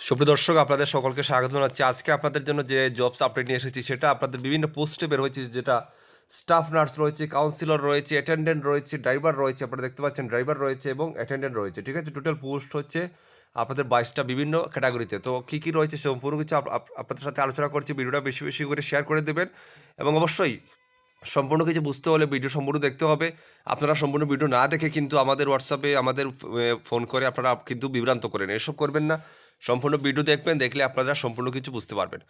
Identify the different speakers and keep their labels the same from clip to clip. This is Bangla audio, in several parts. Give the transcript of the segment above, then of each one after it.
Speaker 1: সুপ্রিয় দর্শক, আপনাদের সকলকে স্বাগত জানাচ্ছি। আজকে আপনাদের জন্য যে জবস আপডেট নিয়ে এসেছি, সেটা আপনাদের বিভিন্ন পোস্টে বের হয়েছে, যেটা স্টাফ নার্স রয়েছে কাউন্সিলর রয়েছে অ্যাটেন্ডেন্ট রয়েছে ড্রাইভার রয়েছে, আপনারা দেখতে পাচ্ছেন ড্রাইভার রয়েছে এবং অ্যাটেন্ডেন্ট রয়েছে, ঠিক আছে? টোটাল পোস্ট হচ্ছে আপনাদের বাইশটা বিভিন্ন ক্যাটাগরিতে তো কী কী রয়েছে, সম্পূর্ণ কিছু আপ- আপ- আপনাদের সাথে আলোচনা করছি, ভিডিওটা বেশি বেশি করে শেয়ার করে দেবেন এবং অবশ্যই সম্পূর্ণ কিছু বুঝতে হলে ভিডিও সম্পূর্ণ দেখতে হবে। আপনারা সম্পূর্ণ ভিডিও না দেখে কিন্তু আমাদের হোয়াটসঅ্যাপে আমাদের ফোন করে আপনারা কিন্তু বিভ্রান্ত করেন, এসব করবেন না। সম্পূর্ণ ভিডিও দেখবেন, দেখলে আপনারা সম্পূর্ণ কিছু বুঝতে পারবেন।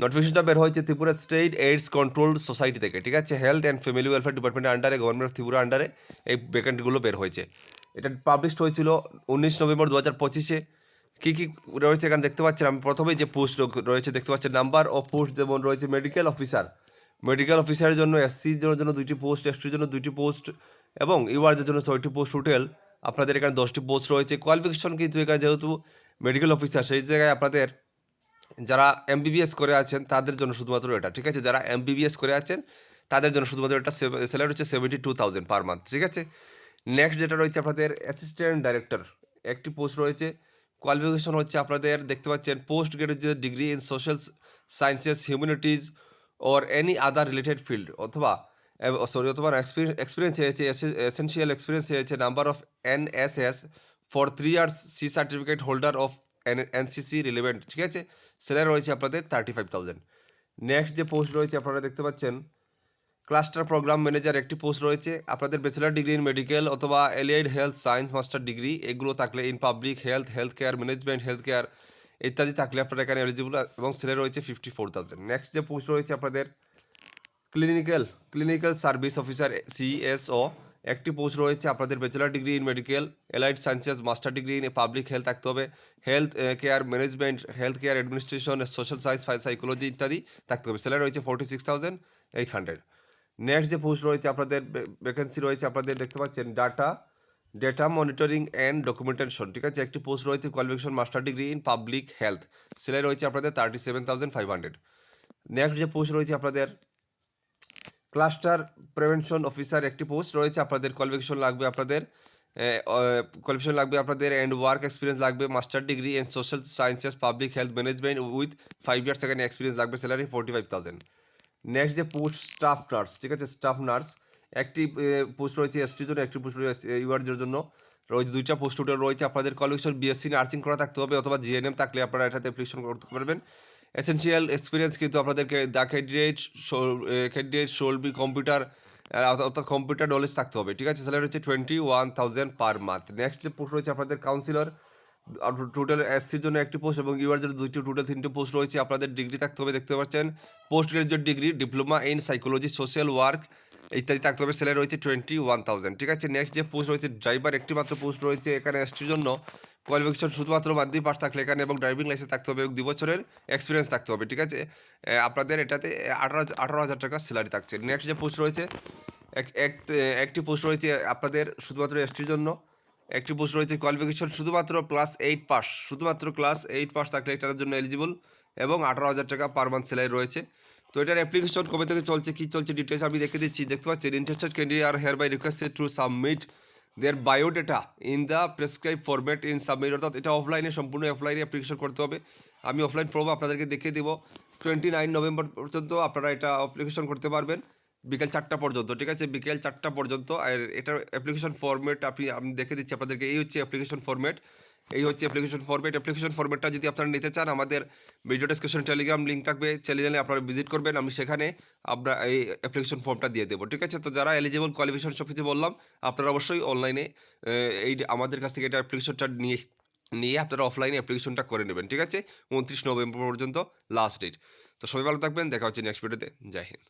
Speaker 1: নোটিফিকেশনটা বের হয়েছে Tripura state AIDS control society থেকে, ঠিক আছে? হেলথ অ্যান্ড ফ্যামিলি ওয়েলফেয়ার ডিপার্টমেন্টের আন্ডারে গভর্নমেন্ট অফ ত্রিপুরা আন্ডারে এই ভ্যাকেন্টগুলো বের হয়েছে। এটা পাবলিশড হয়েছিল উনিশ নভেম্বর দু হাজার পঁচিশে। কী কী রয়েছে এখানে দেখতে পাচ্ছেন? আমি প্রথমেই যে পোস্ট রয়েছে দেখতে পাচ্ছেন নাম্বার অফ পোস্ট যেমন রয়েছে মেডিকেল অফিসার মেডিকেল অফিসারের জন্য এসসির জন্য দুইটি পোস্ট এসটির জন্য দুইটি পোস্ট এবং ইউআরদের জন্য ছয়টি পোস্ট টোটাল আপনাদের এখানে দশটি পোস্ট রয়েছে। কোয়ালিফিকেশন কিন্তু এখানে যেহেতু মেডিকেল অফিসার সেই জায়গায় আপনাদের যারা এমবিবিএস করে আছেন, তাদের জন্য শুধুমাত্র এটা, ঠিক আছে? যারা এমবিবিএস করে আছেন, তাদের জন্য শুধুমাত্র এটা স্যালারি হচ্ছে seventy two thousand per month ঠিক আছে? নেক্সট যেটা রয়েছে আপনাদের অ্যাসিস্ট্যান্ট ডাইরেক্টর একটি পোস্ট রয়েছে। কোয়ালিফিকেশন হচ্ছে আপনাদের, দেখতে পাচ্ছেন post graduate degree in social sciences humanities or any other related field অথবা সরি অথবা এক্সপিরিয়েন্স হয়েছে এসেন্সিয়াল এক্সপিরিয়েন্স হয়েছে number of N S S for three years C certificate holder of NCC relevant, ঠিক আছে? স্যালারি রয়েছে আপনাদের থার্টি ফাইভ থাউজেন্ড নেক্সট যে পোস্ট রয়েছে আপনারা দেখতে পাচ্ছেন ক্লাস্টার প্রোগ্রাম ম্যানেজার একটি পোস্ট রয়েছে। আপনাদের ব্যাচেলার ডিগ্রি ইন মেডিকেল অথবা allied health science master degree এগুলো থাকলে in public health health care management health care ইত্যাদি থাকলে আপনারা এখানে এলিজিবল এবং স্যালারি রয়েছে ফিফটি ফোর থাউজেন্ড নেক্সট যে পোস্ট রয়েছে আপনাদের clinical clinical service officer CSO একটি পোস্ট রয়েছে, আপনাদের bachelor degree in medical allied sciences master degree in public health থাকতে হবে। Health care management health care administration social science psychology ইত্যাদি থাকতে হবে। স্যালারি রয়েছে forty six thousand eight hundred next যে পোস্ট রয়েছে, আপনাদের ভ্যাকেন্সি রয়েছে, আপনাদের দেখতে পাচ্ছেন data data monitoring and documentation ঠিক আছে, একটি পোস্ট রয়েছে qualification master degree in public health salary রয়েছে আপনাদের thirty seven thousand five hundred next যে পোস্ট রয়েছে, আপনাদের ক্লাস্টার প্রিভেনশন অফিসার একটি পোস্ট রয়েছে, আপনাদের কোয়ালিফিকেশন লাগবে আপনাদের কোয়ালিফিকেশন লাগবে আপনাদের অ্যান্ড ওয়ার্ক এক্সপিরিয়েন্স লাগবে master degree in social sciences public health management with five years এখানে এক্সপিরিয়েন্স লাগবে salary forty five thousand next যে পোস্ট স্টাফ নার্স ঠিক আছে? স্টাফ নার্স একটি পোস্ট রয়েছে এসটির জন্য, একটি পোস্ট রয়েছে ইউআরদের জন্য। রয়েছে দুইটা পোস্ট রয়েছে, আপনাদের কোয়ালিফিকেশন বিএসসি নার্সিং করা থাকতে হবে অথবা জিএনএম থাকলে আপনারা এটাতে অ্যাপ্লিকেশন করতে পারবেন। এসেন্সিয়াল এক্সপিরিয়েন্স কিন্তু আপনাদেরকে the candidate candidate should be computer অর্থাৎ কম্পিউটার নলেজ থাকতে হবে, ঠিক আছে? স্যালারি হচ্ছে twenty one thousand per month next যে পোস্ট রয়েছে আপনাদের কাউন্সিলর টোটাল এসসির জন্য একটি পোস্ট এবং ইউআর জন্য দুইটি টোটাল তিনটি পোস্ট রয়েছে, আপনাদের ডিগ্রি থাকতে হবে, দেখতে পাচ্ছেন? Post graduate degree diploma in psychology social work ইত্যাদি থাকতে হবে স্যালারি রয়েছে টোয়েন্টি ওয়ান থাউজেন্ড ঠিক আছে? নেক্সট যে পোস্ট রয়েছে ড্রাইভার একটি মাত্র পোস্ট রয়েছে এখানে এসটির জন্য। কোয়ালিফিকেশন শুধুমাত্র মাধ্যমিক পাস থাকলে এখানে এবং ড্রাইভিং লাইসেন্স থাকতে হবে এবং দু বছরের এক্সপিরিয়েন্স থাকতে হবে, ঠিক আছে? আপনাদের এটাতে আঠারো আঠারো হাজার টাকা স্যালারি থাকছে। নেক্সট যে পোস্ট রয়েছে, এক এক একটি পোস্ট রয়েছে আপনাদের শুধুমাত্র এসটির জন্য। একটি পোস্ট রয়েছে কোয়ালিফিকেশন শুধুমাত্র ক্লাস এইট পাস শুধুমাত্র ক্লাস এইট পাস থাকলে এটার জন্য এলিজিবল এবং আঠারো হাজার টাকা পার মান্থ স্যালারি রয়েছে। তো এটার অ্যাপ্লিকেশন কবে থেকে চলছে, কী চলছে ডিটেলস আমি দেখে দিচ্ছি। দেখতে পাচ্ছেন interested candidate are hereby requested to submit their biodata in the prescribe format in submit অর্থাৎ এটা অফলাইনে সম্পূর্ণ অফলাইনে অ্যাপ্লিকেশন করতে হবে। আমি অফলাইন ফর্ম আপনাদেরকে দেখিয়ে দেবো। টোয়েন্টি নাইন নভেম্বর পর্যন্ত আপনারা এটা অ্যাপ্লিকেশন করতে পারবেন, বিকেল চারটা পর্যন্ত, ঠিক আছে? বিকেল চারটা পর্যন্ত, আর এটার অ্যাপ্লিকেশন ফরম্যাট আপনি, আমি দেখে দিচ্ছি আপনাদেরকে, এই হচ্ছে অ্যাপ্লিকেশন ফরম্যাট এই হচ্ছে অ্যাপ্লিকেশন ফরম্যাট অ্যাপ্লিকেশন ফরম্যাটটা যদি আপনারা নিতে চান, আমাদের ভিডিও ডিসক্রিপশন টেলিগ্রাম লিঙ্ক থাকবে। চ্যানেলে আপনারা ভিজিট করবেন, আমি সেখানে আমরা এই অ্যাপ্লিকেশন ফর্মটা দিয়ে দেবো। ঠিক আছে? তো যারা এলিজিবল কোয়ালিফিকেশন সব কিছু বললাম, আপনারা অবশ্যই অনলাইনে এই আমাদের কাছ থেকে এটা অ্যাপ্লিকেশনটা নিয়ে নিয়ে আপনারা অফলাইনে অ্যাপ্লিকেশনটা করে নেবেন। ঠিক আছে? উনত্রিশ নভেম্বর পর্যন্ত লাস্ট ডেট তো সবাই ভালো থাকবেন, দেখা হচ্ছে নেক্সট ভিডিওতে জয় হিন্দ।